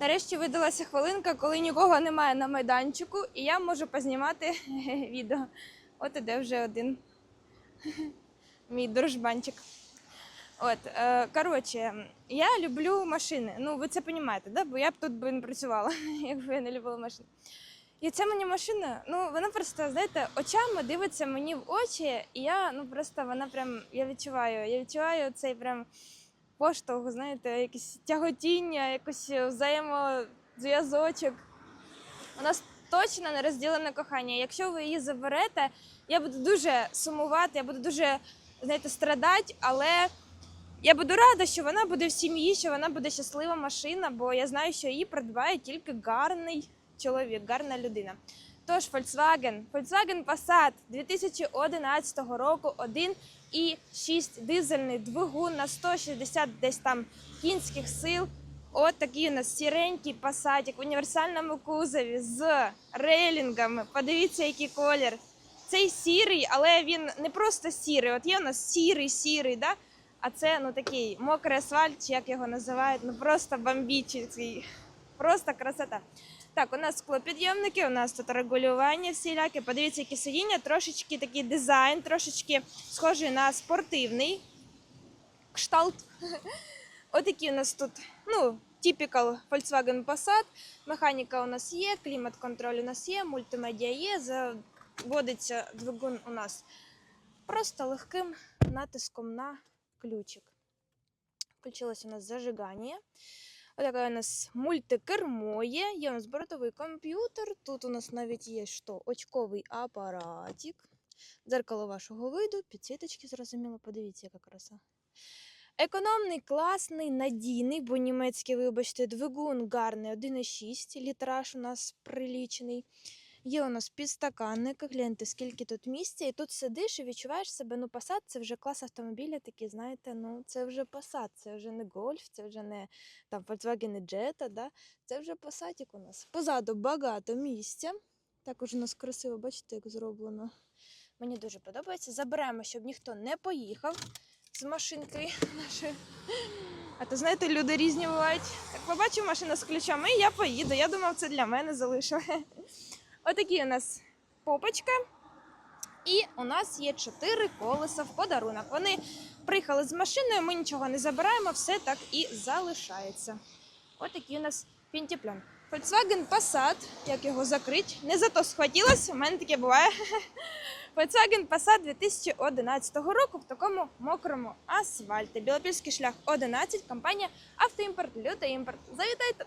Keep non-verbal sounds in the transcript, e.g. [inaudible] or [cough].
Нарешті видалася хвилинка, коли нікого немає на майданчику, і я можу познімати [laughs] відео. От іде вже один [laughs] мій дружбанчик. От, е, коротше, я люблю машини. Ну, ви це розумієте, да? бо я б тут би не працювала, [laughs] якби я не любила машини. І ця мені машина, ну вона просто, знаєте, очами дивиться мені в очі, і я ну просто вона прям я відчуваю. Я відчуваю цей прям поштовх, знаєте, якесь тяготіння, якось взаємозв'язочок. У нас точно не розділене кохання. Якщо ви її заберете, я буду дуже сумувати, я буду дуже знаєте, страдати, але я буду рада, що вона буде в сім'ї, що вона буде щаслива машина, бо я знаю, що її придбає тільки гарний чоловік, гарна людина. Тож Volkswagen, Volkswagen Passat 2011 року 1,6 дизельний двигун на 160 десь там кінських сил. От такий у нас сіренький пасатик в універсальному кузові з рейлінгами. Подивіться, який колір. Цей сірий, але він не просто сірий. От є у нас сірий, сірий, да? а це ну такий мокрий асфальт, як його називають, ну просто бомбічний. Просто красота. Так, у нас склопідйомники, у нас тут регулювання всіляке. Подивіться, які сидіння, трошечки такий дизайн, трошечки схожий на спортивний кшталт. [laughs] Отакі у нас тут, ну, typical Volkswagen Passat. Механіка у нас є, клімат-контроль у нас є, мультимедіа є. Заводиться двигун у нас просто легким натиском на ключик. Включилось у нас зажигання. Отаке у нас мультикермо є. Є у нас бортовий комп'ютер. Тут у нас навіть є що? Очковий апаратик. Дзеркало вашого виду, підсвіточки, зрозуміло, подивіться, яка краса. Економний, класний, надійний, бо німецький, вибачте, двигун гарний 1,6 літраж у нас прилічений. Є у нас підстаканник, гляньте, скільки тут місця, і тут сидиш і відчуваєш себе. Ну, Passat це вже клас автомобіля, такий, знаєте, ну це вже Passat, це вже не Golf, це вже не там Volkswagen Jetta, да? це вже Passatик у нас. Позаду багато місця. Також у нас красиво, бачите, як зроблено. Мені дуже подобається. Заберемо, щоб ніхто не поїхав з машинки нашої. А то знаєте, люди різні бувають. Так побачив машину з ключами, і я поїду. Я думав, це для мене залишили. Отакі у нас попочка. І у нас є чотири колеса в подарунок. Вони приїхали з машиною, ми нічого не забираємо, все так і залишається. Отакий у нас фінтіпльон. Volkswagen Passat, як його закрити, не зато схватилась, у мене таке буває. [laughs] Volkswagen Passat 2011 року в такому мокрому асфальті. Білопільський шлях 11, компанія Автоімпорт, Люта імпорт. Завітайте!